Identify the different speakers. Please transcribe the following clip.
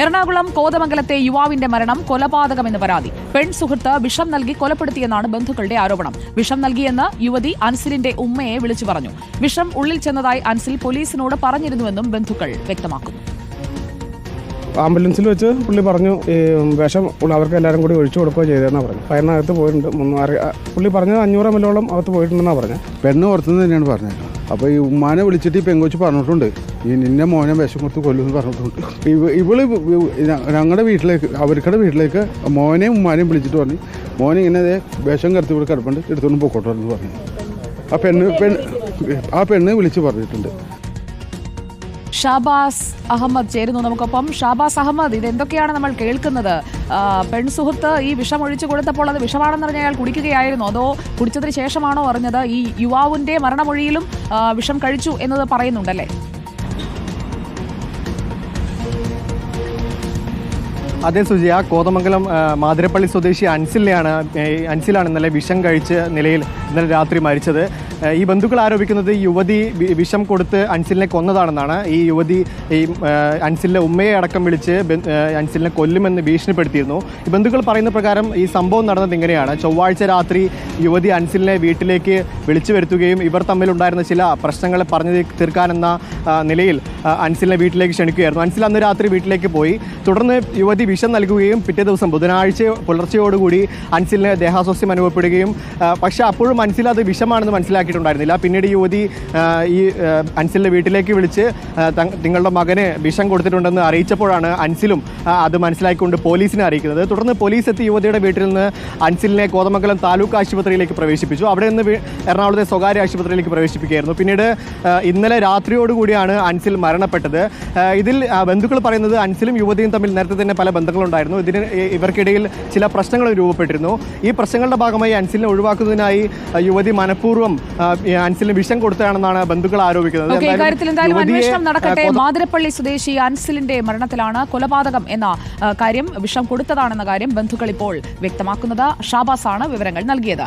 Speaker 1: എറണാകുളം കോതമംഗലത്തെ യുവാവിന്റെ മരണം കൊലപാതകമെന്ന് പരാതി. പെൺ സുഹൃത്ത് വിഷം നൽകി കൊലപ്പെടുത്തിയെന്നാണ് ബന്ധുക്കളുടെ ആരോപണം. വിഷം നൽകിയെന്ന് യുവതി അൻസിലിന്റെ ഉമ്മയെ വിളിച്ചു പറഞ്ഞു. വിഷം ഉള്ളിൽ ചെന്നതായി അൻസിൽ പോലീസിനോട് പറഞ്ഞിരുന്നുവെന്നും ബന്ധുക്കൾ വ്യക്തമാക്കുന്നു.
Speaker 2: ആംബുലൻസിൽ വെച്ച് പുള്ളി പറഞ്ഞു ഈ വിഷം അവർക്ക് എല്ലാവരും കൂടി ഒഴിച്ചു കൊടുക്കുകയോ ചെയ്തതെന്നാണ് പറഞ്ഞു ഫയറിനകത്ത് പോയിട്ടുണ്ട് മുന്നൂറ് പുള്ളി പറഞ്ഞത് അഞ്ഞൂറ് എമ്മലോളം അകത്ത് പോയിട്ടുണ്ടെന്നാണ് പറഞ്ഞത്.
Speaker 3: പെണ്ണ് പുറത്തുനിന്ന് തന്നെയാണ് പറഞ്ഞത്. അപ്പോൾ ഈ ഉമ്മാനെ വിളിച്ചിട്ട് ഈ പെങ്കൊച്ച് പറഞ്ഞിട്ടുണ്ട് ഈ നിന്നെ മോനെ വിഷം കൊടുത്ത് കൊല്ലുമെന്ന് പറഞ്ഞിട്ടുണ്ട്. ഇവ ഇവൾ ഞങ്ങളുടെ വീട്ടിലേക്ക് അവർക്കുടെ വീട്ടിലേക്ക് മോനെയും ഉമ്മാനെയും വിളിച്ചിട്ട് പറഞ്ഞു മോനെ ഇങ്ങനെ വിഷം കരുത്തി ഇവിടെ കിടപ്പുണ്ട് എടുത്തുകൊണ്ട് പോയിക്കോട്ടെ എന്ന് പറഞ്ഞു. ആ പെണ്ണ് പെണ്ണ് ആ പെണ്ണ് വിളിച്ച് പറഞ്ഞിട്ടുണ്ട്.
Speaker 1: ഷാബാസ് അഹമ്മദ് ചേരുന്നു നമുക്കൊപ്പം. ഷാബാസ് അഹമ്മദ് ഇതെന്തൊക്കെയാണ് നമ്മൾ കേൾക്കുന്നത്? ആ, പെൺസുഹൃത്ത് ഈ വിഷം ഒഴിച്ചു കൊടുത്തപ്പോൾ അത് വിഷമാണെന്ന് പറഞ്ഞ അയാൾ കുടിക്കുകയായിരുന്നു. അതോ കുടിച്ചതിന് ശേഷമാണോ അറിഞ്ഞത്? ഈ യുവാവിന്റെ മരണമൊഴിയിലും വിഷം കഴിച്ചു എന്നത് പറയുന്നുണ്ടല്ലേ?
Speaker 4: അതേ സുജിയ. കോതമംഗലം ആ, മാതിരപ്പള്ളി സ്വദേശി അൻസിലെയാണ് അൻസിലാണ് ഇന്നലെ വിഷം കഴിച്ച് നിലയിൽ ഇന്നലെ രാത്രി മരിച്ചത്. ഈ ബന്ധുക്കൾ ആരോപിക്കുന്നത് യുവതി വിഷം കൊടുത്ത് അൻസിലിനെ കൊന്നതാണെന്നാണ്. ഈ യുവതി ഈ അൻസിലിന്റെ ഉമ്മയെ അടക്കം വിളിച്ച് അൻസിലിനെ കൊല്ലുമെന്ന് ഭീഷണിപ്പെടുത്തിയിരുന്നു. ഈ ബന്ധുക്കൾ പറയുന്ന പ്രകാരം ഈ സംഭവം നടന്നത് ഇങ്ങനെയാണ്. ചൊവ്വാഴ്ച രാത്രി യുവതി അൻസിലിനെ വീട്ടിലേക്ക് വിളിച്ചു വരുത്തുകയും ഇവർ തമ്മിലുണ്ടായിരുന്ന ചില പ്രശ്നങ്ങളെ പറഞ്ഞു തീർക്കാനെന്ന നിലയിൽ അൻസിലിനെ വീട്ടിലേക്ക് ക്ഷണിക്കുകയായിരുന്നു. അൻസിൽ അന്ന് രാത്രി വീട്ടിലേക്ക് പോയി. തുടർന്ന് യുവതി വിഷം നൽകുകയും പിറ്റേ ദിവസം ബുധനാഴ്ച പുലർച്ചയോടുകൂടി അൻസിലിനെ ദേഹാസ്വാസ്യം അനുഭവപ്പെടുകയും പക്ഷേ അപ്പോഴും അൻസിൽ അത് വിഷമാണെന്ന് മനസ്സിലാക്കിയിട്ടുണ്ടായിരുന്നില്ല പിന്നീട് യുവതി ഈ അൻസിലിന്റെ വീട്ടിലേക്ക് വിളിച്ച് നിങ്ങളുടെ മകന് വിഷം കൊടുത്തിട്ടുണ്ടെന്ന് അറിയിച്ചപ്പോഴാണ് അൻസിലും അത് മനസ്സിലാക്കിക്കൊണ്ട് പോലീസിനെ അറിയിക്കുന്നത്. തുടർന്ന് പോലീസ് എത്തി യുവതിയുടെ വീട്ടിൽ നിന്ന് അൻസിലിനെ കോതമംഗലം താലൂക്ക് ആശുപത്രിയിലേക്ക് പ്രവേശിപ്പിച്ചു. അവിടെ നിന്ന് എറണാകുളത്തെ സ്വകാര്യ ആശുപത്രിയിലേക്ക് പ്രവേശിപ്പിക്കുകയായിരുന്നു. പിന്നീട് ഇന്നലെ രാത്രിയോടുകൂടിയാണ് അൻസിൽ മരണപ്പെട്ടത്. ഇതിൽ ബന്ധുക്കൾ പറയുന്നത് അൻസിലും യുവതിയും തമ്മിൽ നേരത്തെ തന്നെ പല ബന്ധങ്ങളുണ്ടായിരുന്നു. ഇതിന് ഇവർക്കിടയിൽ ചില പ്രശ്നങ്ങൾ രൂപപ്പെട്ടിരുന്നു. ഈ പ്രശ്നങ്ങളുടെ ഭാഗമായി അൻസിലിനെ ഒഴിവാക്കുന്നതിനായി യുവതി മനഃപൂർവം അൻസിലിന് വിഷം കൊടുത്തതാണെന്നാണ് ബന്ധുക്കൾ ആരോപിക്കുന്നത്.
Speaker 1: ഇക്കാര്യത്തിൽ എന്തായാലും അന്വേഷണം നടക്കട്ടെ. മാതിരപ്പള്ളി സ്വദേശി അൻസിലിന്റെ മരണത്തിലാണ് കൊലപാതകം എന്ന കാര്യം വിഷം കൊടുത്തതാണെന്ന കാര്യം ബന്ധുക്കൾ ഇപ്പോൾ വ്യക്തമാക്കുന്നത്. ഷാബാസ് ആണ് വിവരങ്ങൾ നൽകിയത്.